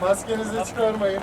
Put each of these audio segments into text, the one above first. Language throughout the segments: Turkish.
Maskenizi çıkarmayın.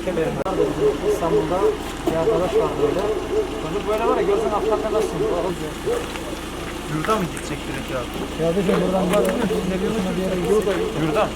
İstanbul'da bir arkadaş var böyle. Çocuk böyle var ya gözün atlatamazsın. Yurda mı gidecek direkt ya? Kardeşim buradan ne diyorsun bir yere gidiyor da. Yurda mı?